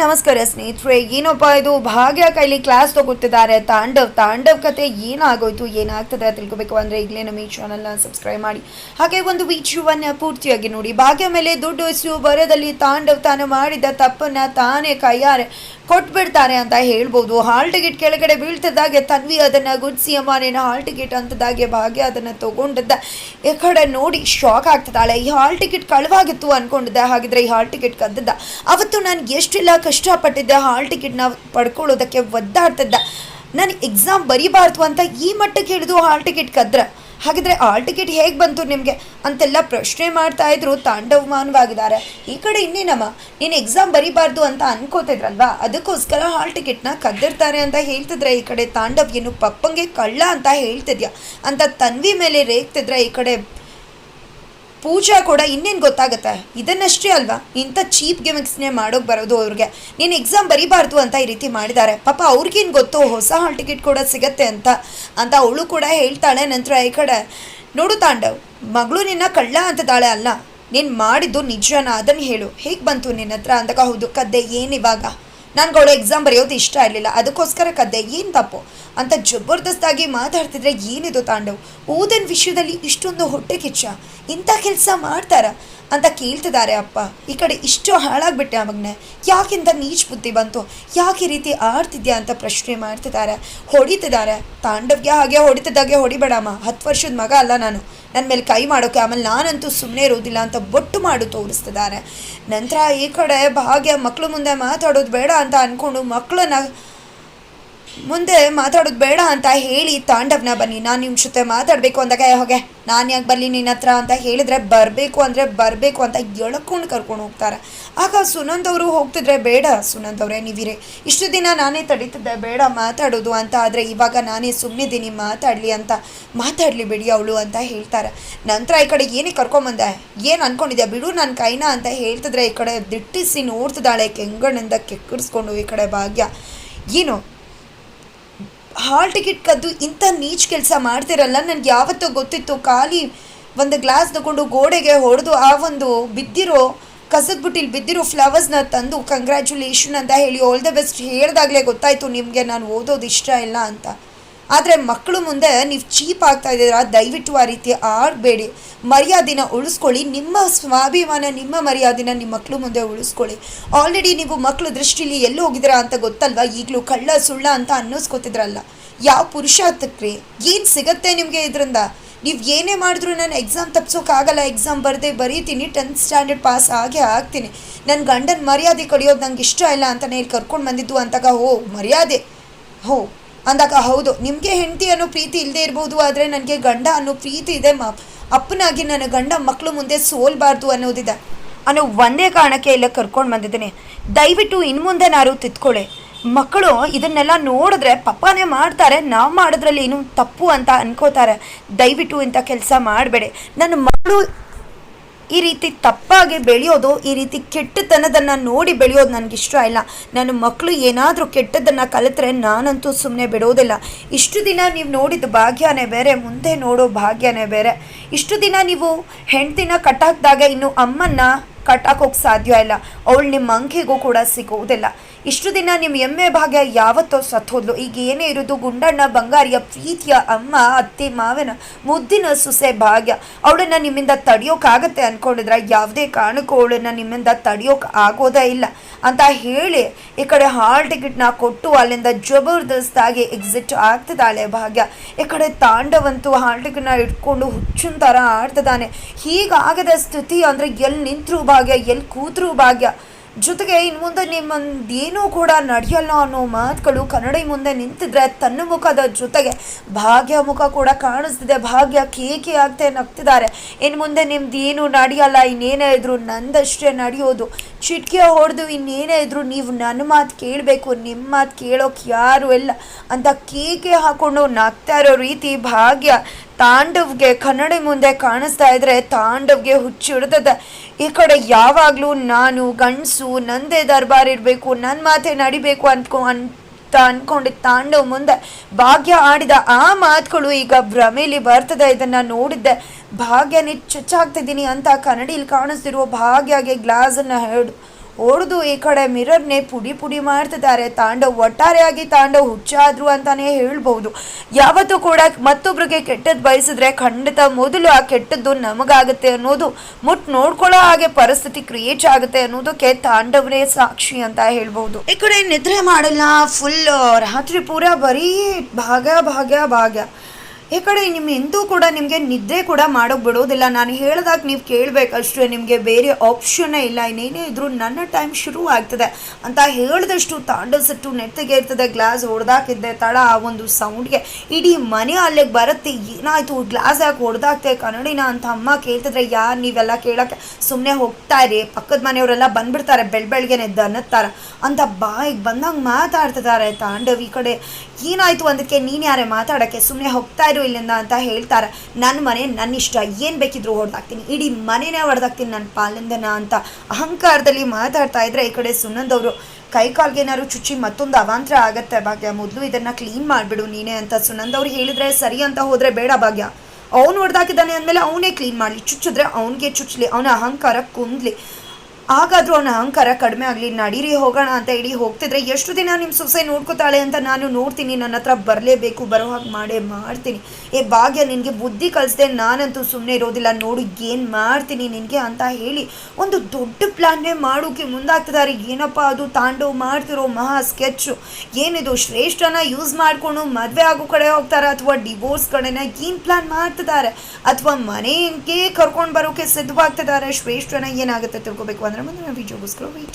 ನಮಸ್ಕಾರ ಸ್ನೇಹಿತರೆ ಏನಪ್ಪ ಇದು ಭಾಗ್ಯ ಕೈಲಿ ಕ್ಲಾಸ್ ತಗೋತಿದ್ದಾರೆ ತಾಂಡವ್ ತಾಂಡವ್ ಕತೆ ಏನಾಗೋಯ್ತು, ಏನಾಗ್ತದೆ ತಿಳ್ಕೊಬೇಕು ಅಂದರೆ ಈಗಲೇ ನಮ್ಮ ಈ ಚಾನಲ್ನ ಸಬ್ಸ್ಕ್ರೈಬ್ ಮಾಡಿ. ಹಾಗೆ ಒಂದು ವಿಡಿಯೋವನ್ನು ಪೂರ್ತಿಯಾಗಿ ನೋಡಿ. ಭಾಗ್ಯ ಮೇಲೆ ದುಡ್ಡು ಇಸು ಬರದಲ್ಲಿ ತಾಂಡವ್ ತಾನು ಮಾಡಿದ ತಪ್ಪನ್ನ ತಾನೇ ಕೈಯಾರೆ ಕೊಟ್ಬಿಡ್ತಾರೆ ಅಂತ ಹೇಳ್ಬೋದು. ಹಾಲ್ ಟಿಕೆಟ್ ಕೆಳಗಡೆ ಬೀಳ್ತದಾಗೆ ತನ್ವಿ ಅದನ್ನು ಗುಡ್ಸಿ ಅಮ್ಮನೇನ ನೀನು ಹಾಲ್ ಟಿಕೆಟ್ ಅಂತದಾಗೆ ಭಾಗ್ಯ ಅದನ್ನು ತಗೊಂಡದ್ದ. ಈ ಕಡೆ ನೋಡಿ ಶಾಕ್ ಆಗ್ತದಾಳೆ ಈ ಹಾಲ್ ಟಿಕೆಟ್ ಕಳವಾಗಿತ್ತು ಅನ್ಕೊಂಡಿದ್ದೆ. ಹಾಗಿದ್ರೆ ಈ ಹಾಲ್ ಟಿಕೆಟ್ ಕದ್ದದ್ದ. ಅವತ್ತು ನಾನು ಎಷ್ಟೆಲ್ಲ ಕಷ್ಟಪಟ್ಟಿದ್ದೆ, ಹಾಲ್ ಟಿಕೆಟ್ನ ಪಡ್ಕೊಳ್ಳೋದಕ್ಕೆ ಒದ್ದಾಡ್ತಿದ್ದ. ನಾನು ಎಕ್ಸಾಮ್ ಬರೀಬಾರ್ದು ಅಂತ ಈ ಮಟ್ಟಕ್ಕೆ ಹಿಡಿದು ಹಾಲ್ ಟಿಕೆಟ್ ಕದ್ರ. ಹಾಗಿದ್ರೆ ಹಾಲ್ ಟಿಕೆಟ್ ಹೇಗೆ ಬಂತು ನಿಮಗೆ? ಅಂತೆಲ್ಲ ಪ್ರಶ್ನೆ ಮಾಡ್ತಾ ಇದ್ರು ತಾಂಡವಮಾನವಾಗಿದ್ದಾರೆ ಈ ಕಡೆ ಇನ್ನೇನಮ್ಮ? ನೀನು ಎಕ್ಸಾಮ್ ಬರೀಬಾರ್ದು ಅಂತ ಅನ್ಕೋತಿದ್ರಲ್ವಾ? ಅದಕ್ಕೋಸ್ಕರ ಹಾಲ್ ಟಿಕೆಟ್ನ ಕದ್ದಿರ್ತಾರೆ ಅಂತ ಹೇಳ್ತಿದ್ರೆ ಈ ಕಡೆ ತಾಂಡವ್ ಏನು ಪಪ್ಪಂಗೆ ಕಳ್ಳ ಅಂತ ಹೇಳ್ತಿದ್ಯಾ? ಅಂತ ತನ್ವಿ ಮೇಲೆ ರೇಗ್ತಿದ್ರೆ ಈ ಕಡೆ ಪೂಜಾ ಕೂಡ ಇನ್ನೇನು ಗೊತ್ತಾಗುತ್ತೆ? ಇದನ್ನಷ್ಟೇ ಅಲ್ವಾ? ಇಂಥ ಚೀಪ್ ಗಿಮಿಕ್ಸ್ನೇ ಮಾಡೋಕೆ ಬರೋದು ಅವ್ರಿಗೆ. ನೀನು ಎಕ್ಸಾಮ್ ಬರೀಬಾರ್ದು ಅಂತ ಈ ರೀತಿ ಮಾಡಿದ್ದಾರೆ. ಪಾಪ ಅವ್ರಿಗೇನು ಗೊತ್ತು? ಹೊಸ ಹಾಲ್ ಟಿಕೆಟ್ ಕೂಡ ಸಿಗತ್ತೆ ಅಂತ. ಅಂತ ಅವಳು ಕೂಡ ಹೇಳ್ತಾಳೆ ನಂತರ ಈ ಕಡೆ. ನೋಡು ತಾಂಡವ್, ಮಗಳು ನಿನ್ನ ಕಳ್ಳ ಅಂತದಾಳೆ ಅಲ್ಲ. ನೀನು ಮಾಡಿದ್ದು ನಿಜನ? ಅದನ್ನು ಹೇಳು. ಹೇಗೆ ಬಂತು ನಿನ್ನ ಹತ್ರ? ಅಂದಾಗ ಹೌದು ಕದ್ದೆ ಏನಿವಾಗ ನನ್ಗಳು ಎಕ್ಸಾಮ್ ಬರೆಯೋದು ಇಷ್ಟ ಇರಲಿಲ್ಲ. ಅದಕ್ಕೋಸ್ಕರ ಕದ್ದೆ. ಏನು ತಪ್ಪು? ಅಂತ ಜಬರ್ದಸ್ತಾಗಿ ಮಾತಾಡ್ತಿದ್ರೆ ಏನಿದು ತಾಂಡವ್? ಓದನ್ ವಿಷಯದಲ್ಲಿ ಇಷ್ಟೊಂದು ಹೊಟ್ಟೆ ಕಿಚ್ಚ. ಇಂಥ ಕೆಲಸ ಮಾಡ್ತಾರ? ಅಂತ ಕೇಳ್ತಿದ್ದಾರೆ ಅಪ್ಪ. ಈ ಕಡೆ ಇಷ್ಟು ಹಾಳಾಗ್ಬಿಟ್ಟೆ ಅವಾಗನೆ ಯಾಕಿಂತ ನೀಚ್ ಬುದ್ಧಿ ಬಂತು? ಯಾಕೆ ಈ ರೀತಿ ಆಡ್ತಿದ್ಯಾ ಅಂತ ಪ್ರಶ್ನೆ ಮಾಡ್ತಿದ್ದಾರೆ. ಹೊಡಿತಿದ್ದಾರೆ. ತಾಂಡವ್ಗೆ ಹಾಗೆ ಹೊಡಿತಿದ್ದಾಗೆ ಹೊಡಿಬೇಡಮ್ಮ. ಹತ್ತು ವರ್ಷದ ಮಗ ಅಲ್ಲ ನಾನು. ನನ್ನ ಮೇಲೆ ಕೈ ಮಾಡೋಕೆ ಆಮೇಲೆ ನಾನಂತೂ ಸುಮ್ಮನೆ ಇರೋದಿಲ್ಲ ಅಂತ ಬೊಟ್ಟು ಮಾಡು ತೋರಿಸ್ತಿದ್ದಾರೆ. ನಂತರ ಈ ಕಡೆ ಭಾಗ್ಯ ಮಕ್ಕಳು ಮುಂದೆ ಮಾತಾಡೋದು ಬೇಡ ಅಂತ ಅಂದ್ಕೊಂಡು ಮಕ್ಕಳನ್ನ ಮುಂದೆ ಮಾತಾಡೋದು ಬೇಡ ಅಂತ ಹೇಳಿ ತಾಂಡವ್ನ ಬನ್ನಿ. ನಾನು ನಿಮ್ಮ ಜೊತೆ ಮಾತಾಡಬೇಕು ಅಂದಾಗ "ಏ, ಹೋಗೆ ನಾನು ಯಾಕೆ ಬರಲಿ ನಿನ್ನ ಹತ್ರ ಅಂತ ಹೇಳಿದ್ರೆ ಬರಬೇಕು ಅಂದರೆ ಬರಬೇಕು ಅಂತ ಎಳ್ಕೊಂಡು ಕರ್ಕೊಂಡು ಹೋಗ್ತಾರೆ. ಆಗ ಸುನಂದ್ ಅವರು ಹೋಗ್ತಿದ್ರೆ ಬೇಡ ಸುನಂದ್ ಅವರೇ ನೀವಿರಿ. ಇಷ್ಟು ದಿನ ನಾನೇ ತಡೀತಿದ್ದೆ ಬೇಡ ಮಾತಾಡೋದು ಅಂತ. ಆದರೆ ಇವಾಗ ನಾನೇ ಸುಮ್ಮನಿದ್ದೀನಿ ಮಾತಾಡಲಿ ಅಂತ. ಮಾತಾಡಲಿ ಬಿಡಿ ಅವಳು ಅಂತ ಹೇಳ್ತಾರೆ. ನಂತರ ಈ ಕಡೆ ಏನೇ ಕರ್ಕೊಂಬಂದೆ? ಏನು ಅನ್ಕೊಂಡಿದ್ಯಾ? ಬಿಡು ನನ್ನ ಕೈನ ಅಂತ ಹೇಳ್ತಿದ್ರೆ ಈ ಕಡೆ ದಿಟ್ಟಿಸಿ ನೋಡ್ತಿದ್ದಾಳೆ ಕೆಂಗಣ್ಣಿಂದ ಕೆಕ್ಕರಿಸ್ಕೊಂಡು ಈ ಕಡೆ ಭಾಗ್ಯ. ಏನು? ಹಾಲ್ ಟಿಕೆಟ್ ಕದ್ದು ಇಂಥ ನೀಚ್ ಕೆಲಸ ಮಾಡ್ತಿರಲ್ಲ, ನನಗೆ ಯಾವತ್ತೋ ಗೊತ್ತಿತ್ತು, ಖಾಲಿ ಒಂದು ಗ್ಲಾಸ್ ತಗೊಂಡು ಗೋಡೆಗೆ ಹೊಡೆದು ಆ ಒಂದು ಬಿದ್ದಿರೋ, ಕಸದ ಬುಟ್ಟಿಲಿ ಬಿದ್ದಿರೋ ಫ್ಲವರ್ಸ್ನ ತಂದು ಕಂಗ್ರ್ಯಾಚುಲೇಷನ್ ಅಂತ ಹೇಳಿ ಆಲ್ ದ ಬೆಸ್ಟ್ ಹೇಳಿದಾಗಲೇ ಗೊತ್ತಾಯಿತು ನಿಮಗೆ ನಾನು ಓದೋದು ಇಷ್ಟ ಇಲ್ಲ ಅಂತ. ಆದರೆ ಮಕ್ಕಳು ಮುಂದೆ ನೀವು ಚೀಪ್ ಆಗ್ತಾ ಇದ್ದೀರಾ? ದಯವಿಟ್ಟು ಆ ರೀತಿ ಆಡಬೇಡಿ. ಮರ್ಯಾದಿನ ಉಳಿಸ್ಕೊಳ್ಳಿ. ನಿಮ್ಮ ಸ್ವಾಭಿಮಾನ, ನಿಮ್ಮ ಮರ್ಯಾದಿನ ನಿಮ್ಮ ಮಕ್ಕಳು ಮುಂದೆ ಉಳಿಸ್ಕೊಳ್ಳಿ. ಆಲ್ರೆಡಿ ನೀವು ಮಕ್ಕಳು ದೃಷ್ಟಿಲಿ ಎಲ್ಲಿ ಹೋಗಿದ್ದೀರಾ ಅಂತ ಗೊತ್ತಲ್ವಾ? ಈಗಲೂ ಕಳ್ಳ ಸುಳ್ಳ ಅಂತ ಅನ್ನಿಸ್ಕೊತಿದ್ರಲ್ಲ. ಯಾವ ಪುರುಷಾರ್ಥಕ್ರಿ? ಏನು ಸಿಗತ್ತೆ ನಿಮಗೆ ಇದರಿಂದ? ನೀವು ಏನೇ ಮಾಡಿದ್ರು ನಾನು ಎಕ್ಸಾಮ್ ತಪ್ಸೋಕ್ಕಾಗಲ್ಲ ಎಕ್ಸಾಮ್ ಬರದೆ ಬರೀತೀನಿ. ಟೆಂತ್ ಸ್ಟ್ಯಾಂಡರ್ಡ್ ಪಾಸ್ ಆಗೇ ಆಗ್ತೀನಿ. ನನ್ನ ಗಂಡನ ಮರ್ಯಾದೆ ಕಡಿಯೋದು ನಂಗೆ ಇಷ್ಟ ಇಲ್ಲ ಅಂತ ಹೇಳಿ ಕರ್ಕೊಂಡು ಬಂದಿದ್ದು ಅಂತಾಗ, ಓ ಮರ್ಯಾದೆ. ಹೋ ಅಂದಾಗ, ಹೌದು, ನಿಮಗೆ ಹೆಂಡತಿ ಅನ್ನೋ ಪ್ರೀತಿ ಇಲ್ಲದೆ ಇರ್ಬೋದು, ಆದರೆ ನನಗೆ ಗಂಡ ಅನ್ನೋ ಪ್ರೀತಿ ಇದೆ, ಮ, ಅಪ್ಪನಾಗಿ ನನ್ನ ಗಂಡ ಮಕ್ಕಳು ಮುಂದೆ ಸೋಲ್ಬಾರ್ದು ಅನ್ನೋದಿದೆ. ಅನ್ನೋ ಒಂದೇ ಕಾರಣಕ್ಕೆ ಇಲ್ಲ ಕರ್ಕೊಂಡು ಬಂದಿದ್ದೀನಿ. ದಯವಿಟ್ಟು ಇನ್ನು ಮುಂದೆ ನಾರು ತಿತ್ಕೊಳ್ಳಿ. ಮಕ್ಕಳು ಇದನ್ನೆಲ್ಲ ನೋಡಿದ್ರೆ ಪಪ್ಪನೇ ಮಾಡ್ತಾರೆ, ನಾವು ಮಾಡೋದ್ರಲ್ಲಿ ಏನು ತಪ್ಪು ಅಂತ ಅನ್ಕೋತಾರೆ. ದಯವಿಟ್ಟು ಇಂಥ ಕೆಲಸ ಮಾಡಬೇಡಿ. ನನ್ನ ಮಕ್ಕಳು ಈ ರೀತಿ ತಪ್ಪಾಗಿ ಬೆಳೆಯೋದು, ಈ ರೀತಿ ಕೆಟ್ಟತನದನ್ನು ನೋಡಿ ಬೆಳೆಯೋದು ಇಷ್ಟ ಇಲ್ಲ. ನನ್ನ ಮಕ್ಕಳು ಏನಾದರೂ ಕೆಟ್ಟದನ್ನು ಕಲಿತ್ರೆ ನಾನಂತೂ ಸುಮ್ಮನೆ ಬಿಡೋದಿಲ್ಲ. ಇಷ್ಟು ದಿನ ನೀವು ನೋಡಿದ ಭಾಗ್ಯನೇ ಬೇರೆ, ಮುಂದೆ ನೋಡೋ ಭಾಗ್ಯನೇ ಬೇರೆ. ಇಷ್ಟು ದಿನ ನೀವು ಹೆಂಡ್ತಿನ ಕಟ್ಟಾಕಿದಾಗ ಇನ್ನು ಅಮ್ಮನ್ನ ಕಟ್ಟಾಕೋಕೆ ಸಾಧ್ಯ ಇಲ್ಲ. ಅವಳು ನಿಮ್ಮ ಅಂಕಿಗೂ ಕೂಡ ಸಿಗುವುದಿಲ್ಲ. ಇಷ್ಟು ದಿನ ನಿಮ್ಮ ಎಮ್ಮೆ ಭಾಗ್ಯ ಯಾವತ್ತೋ ಸತ್ತೋದ್ಲು. ಈಗ ಏನೇ ಇರೋದು ಗುಂಡಣ್ಣ, ಬಂಗಾರಿಯ ಪ್ರೀತಿಯ ಅಮ್ಮ, ಅತ್ತೆ, ಮಾವನ ಮುದ್ದಿನ ಸೊಸೆ ಭಾಗ್ಯ. ಅವಳನ್ನ ನಿಮ್ಮಿಂದ ತಡೆಯೋಕ್ಕಾಗತ್ತೆ ಅನ್ಕೊಂಡಿದ್ರ ಯಾವುದೇ ಕಾರಣಕ್ಕೂ ಅವಳನ್ನ ನಿಮ್ಮಿಂದ ತಡೆಯೋಕೆ ಆಗೋದೇ ಇಲ್ಲ. ಅಂತ ಹೇಳಿ ಈ ಕಡೆ ಹಾಲ್ ಟಿಕೆಟ್ನ ಕೊಟ್ಟು ಅಲ್ಲಿಂದ ಜಬರ್ದಸ್ತಾಗಿ ಎಕ್ಸಿಟ್ ಆಗ್ತಿದ್ದಾಳೆ ಭಾಗ್ಯ. ಈ ಕಡೆ ತಾಂಡವಂತೂ ಹಾಲ್ ಟಿಕೆಟ್ನ ಇಟ್ಕೊಂಡು ಹುಚ್ಚಿನ ಥರ ಆಡ್ತಿದ್ದಾನೆ. ಹೀಗಾಗದ ಸ್ಥಿತಿ ಅಂದರೆ ಎಲ್ಲಿ ನಿಂತರೂ ಎಲ್ಲಿ ಕೂತರೂ ಭಾಗ್ಯ. ಜೊತೆಗೆ ಇನ್ನು ಮುಂದೆ ನಿಮ್ಮೊಂದು ಏನೂ ಕೂಡ ನಡೆಯಲ್ಲ ಅನ್ನೋ ಮಾತುಗಳು ಕನ್ನಡಿ ಮುಂದೆ ನಿಂತಿದ್ರೆ ತನ್ನ ಮುಖದ ಜೊತೆಗೆ ಭಾಗ್ಯ ಮುಖ ಕೂಡ ಕಾಣಿಸ್ತಿದೆ. ಭಾಗ್ಯ ಕೇಕೆ ಆಗ್ತೆ ನಗ್ತಿದ್ದಾರೆ. ಇನ್ನು ಮುಂದೆ ನಿಮ್ದು ಏನು ನಡೆಯಲ್ಲ, ಇನ್ನೇನೇ ಇದ್ರು ನಂದಷ್ಟೇ ನಡೆಯೋದು. ಚಿಟ್ಕೆ ಹೊಡೆದು ಇನ್ನೇನೇ ಇದ್ರು ನೀವು ನನ್ನ ಮಾತು ಕೇಳಬೇಕು ನಿಮ್ಮ ಮಾತು ಕೇಳೋಕೆ ಯಾರು ಇಲ್ಲ ಅಂತ ಕೇಕೆ ಹಾಕೊಂಡು ನಗ್ತಾ ಇರೋ ರೀತಿ ಭಾಗ್ಯ ತಾಂಡವ್ಗೆ ಕನ್ನಡಿ ಮುಂದೆ ಕಾಣಿಸ್ತಾ ಇದ್ರೆ ತಾಂಡವ್ಗೆ ಹುಚ್ಚಿಡ್ತದೆ. ಈ ಕಡೆ ಯಾವಾಗಲೂ ನಾನು, ಗಂಡಸು, ನಂದೇ ದರ್ಬಾರ್ ಇರಬೇಕು ನನ್ನ ಮಾತೆ ನಡಿಬೇಕು ಅಂದ್ಕೊ ಅಂತ ಅನ್ಕೊಂಡಿದ್ದ ತಾಂಡವ್ ಮುಂದೆ ಭಾಗ್ಯ ಆಡಿದ ಆ ಮಾತುಗಳು ಈಗ ಭ್ರಮೇಲಿ ಬರ್ತದೆ, ಇದನ್ನ ನೋಡಿದ್ದೆ. ಭಾಗ್ಯನೇ ಚುಚ್ಚಾಕ್ತಿದ್ದೀನಿ ಅಂತ ಕನ್ನಡಿಲಿ ಕಾಣಿಸ್ತಿರುವ ಭಾಗ್ಯಗೆ ಗ್ಲಾಸನ್ನು ಹಿಡ್ ಹೊಡೆದು ಈ ಕಡೆ ಮಿರರ್ನೇ ಪುಡಿ ಪುಡಿ ಮಾಡ್ತಿದ್ದಾರೆ. ತಾಂಡವ್ ಒಟ್ಟಾರೆಯಾಗಿ ತಾಂಡವ್ ಹುಚ್ಚಾದ್ರು ಅಂತಾನೆ ಹೇಳ್ಬಹುದು. ಯಾವತ್ತೂ ಕೂಡ ಮತ್ತೊಬ್ಬರಿಗೆ ಕೆಟ್ಟದ್ದು ಬಯಸಿದ್ರೆ ಖಂಡಿತ ಮೊದಲು ಆ ಕೆಟ್ಟದ್ದು ನಮಗಾಗುತ್ತೆ ಅನ್ನೋದು ಮುಟ್ ನೋಡ್ಕೊಳ್ಳೋ ಹಾಗೆ ಪರಿಸ್ಥಿತಿ ಕ್ರಿಯೇಟ್ ಆಗುತ್ತೆ ಅನ್ನೋದಕ್ಕೆ ತಾಂಡವನೇ ಸಾಕ್ಷಿ ಅಂತ ಹೇಳ್ಬಹುದು. ಈ ಕಡೆ ನಿದ್ರೆ ಮಾಡಲ್ಲ ಫುಲ್ ರಾತ್ರಿ ಪೂರ ಬರೀ ಭಾಗ್ಯ ಭಾಗ್ಯ ಭಾಗ್ಯ. ಈ ಕಡೆ ನಿಮ್ಮ ಎಂದೂ ಕೂಡ ನಿಮಗೆ ನಿದ್ದೆ ಕೂಡ ಮಾಡೋಕೆ ಬಿಡೋದಿಲ್ಲ ನಾನು ಹೇಳಿದಾಗ ನೀವು ಕೇಳಬೇಕಷ್ಟೇ, ನಿಮಗೆ ಬೇರೆ ಆಪ್ಷನ್ನೇ ಇಲ್ಲ. ಇನ್ನೇನೇ ಇದ್ರೂ ನನ್ನ ಟೈಮ್ ಶುರು ಆಗ್ತದೆ. ಅಂತ ಹೇಳಿದಷ್ಟು ತಾಂಡಸಿಟ್ಟು ನೆಟ್ಟಿಗೆ ಇರ್ತದೆ ಗ್ಲಾಸ್ ಹೊಡೆದಾಕಿದ್ದೆ, ತಡ ಆ ಒಂದು ಸೌಂಡ್ಗೆ ಇಡೀ ಮನೆ ಅಲ್ಲಿಗೆ ಬರುತ್ತೆ, ಏನಾಯಿತು ಗ್ಲಾಸ್ ಯಾಕೆ ಹೊಡೆದಾಕ್ತೆ ಕನ್ನಡಿನ ಅಂತ ಅಮ್ಮ ಕೇಳ್ತಿದ್ರೆ, ಯಾರು ನೀವೆಲ್ಲ ಕೇಳೋಕ್ಕೆ? ಸುಮ್ಮನೆ ಹೋಗ್ತಾ ಇರಿ, ಪಕ್ಕದ ಮನೆಯವರೆಲ್ಲ ಬಂದ್ಬಿಡ್ತಾರೆ, ಬೆಳ್ ಬೆಳಗ್ಗೆನೆ ದನ್ನತ್ತಾರೆ ಅಂತ ಬಾಯಿಗೆ ಬಂದಂಗೆ ಮಾತಾಡ್ತಿದ್ದಾರೆ ತಾಂಡವ್ ಈ ಕಡೆ. ಏನಾಯಿತು ಅದಕ್ಕೆ ನೀನು ಯಾರೇ ಮಾತಾಡೋಕ್ಕೆ? ಸುಮ್ಮನೆ ಹೋಗ್ತಾ ಇರು ಇಲ್ಲಿಂದ ಅಂತ ಹೇಳ್ತಾರೆ. ನನ್ನ ಮನೆ ನನ್ನ ಇಷ್ಟ ಏನು ಬೇಕಿದ್ರು ಹೊಡೆದಾಕ್ತೀನಿ. ಇಡೀ ಮನೆನೇ ಹೊಡೆದಾಕ್ತೀನಿ ನನ್ನ ಪಾಲಿಂದನ ಅಂತ ಅಹಂಕಾರದಲ್ಲಿ ಮಾತಾಡ್ತಾ ಇದ್ರೆ ಈ ಕಡೆ ಸುನಂದ್ ಅವರು ಕೈ ಕಾಲ್ಗೆ ಏನಾದ್ರು ಚುಚ್ಚಿ ಮತ್ತೊಂದು ಅವಾಂತರ ಆಗತ್ತೆ ಭಾಗ್ಯ. ಮೊದಲು ಇದನ್ನ ಕ್ಲೀನ್ ಮಾಡಿಬಿಡು ನೀನೇ ಅಂತ ಸುನಂದ್ ಅವ್ರು ಹೇಳಿದ್ರೆ ಸರಿ ಅಂತ ಹೋದ್ರೆ ಬೇಡ ಭಾಗ್ಯ. ಅವನು ಹೊಡೆದಾಕಿದ್ದಾನೆ ಅಂದಮೇಲೆ ಅವನೇ ಕ್ಲೀನ್ ಮಾಡಲಿ. ಚುಚ್ಚಿದ್ರೆ ಅವನಿಗೆ ಚುಚ್ಚಲಿ ಅವನ ಅಹಂಕಾರ ಕುಂದ್ಲಿ. ಹಾಗಾದ್ರೂ ಅವನ ಅಹಂಕಾರ ಕಡಿಮೆ ಆಗಲಿ, ನಡೀರಿ, ಹೋಗೋಣ ಅಂತ ಹೇಳಿ ಹೋಗ್ತಿದ್ರೆ ಎಷ್ಟು ದಿನ ನಿಮ್ಮ ಸೊಸೆ ನೋಡ್ಕೋತಾಳೆ ಅಂತ ನಾನು ನೋಡ್ತೀನಿ, ನನ್ನ ಹತ್ರ ಬರಲೇಬೇಕು, ಬರೋ ಹಾಗೆ ಮಾಡೇ ಮಾಡ್ತೀನಿ. ಏ ಭಾಗ್ಯ, ನಿನಗೆ ಬುದ್ಧಿ ಕಲಿಸ್ದೆ, ನಾನಂತೂ ಸುಮ್ಮನೆ ಇರೋದಿಲ್ಲ, ನೋಡು ಏನು ಮಾಡ್ತೀನಿ ನಿನಗೆ ಅಂತ ಹೇಳಿ ಒಂದು ದೊಡ್ಡ ಪ್ಲ್ಯಾನ್ನೇ ಮಾಡೋಕೆ ಮುಂದಾಗ್ತಿದ್ದಾರೆ ಏನಪ್ಪ ಅದು? ತಾಂಡವ್ ಮಾಡ್ತಿರೋ ಮಹಾ ಸ್ಕೆಚ್ಚು ಏನಿದು? ಶ್ರೇಷ್ಠನ ಯೂಸ್ ಮಾಡಿಕೊಂಡು ಮದುವೆ ಆಗೋ ಕಡೆ ಹೋಗ್ತಾರೆ ಅಥವಾ ಡಿವೋರ್ಸ್ ಕಡೆನ ಏನು ಪ್ಲ್ಯಾನ್ ಮಾಡ್ತಿದ್ದಾರೆ ಅಥವಾ ಮನೆಗೆ ಕರ್ಕೊಂಡು ಬರೋಕೆ ಸಿದ್ಧವಾಗ್ತಿದ್ದಾರೆ ಶ್ರೇಷ್ಠನ ಏನಾಗುತ್ತೆ ತಿಳ್ಕೊಬೇಕು? programa do meu vídeo, eu busco o vídeo.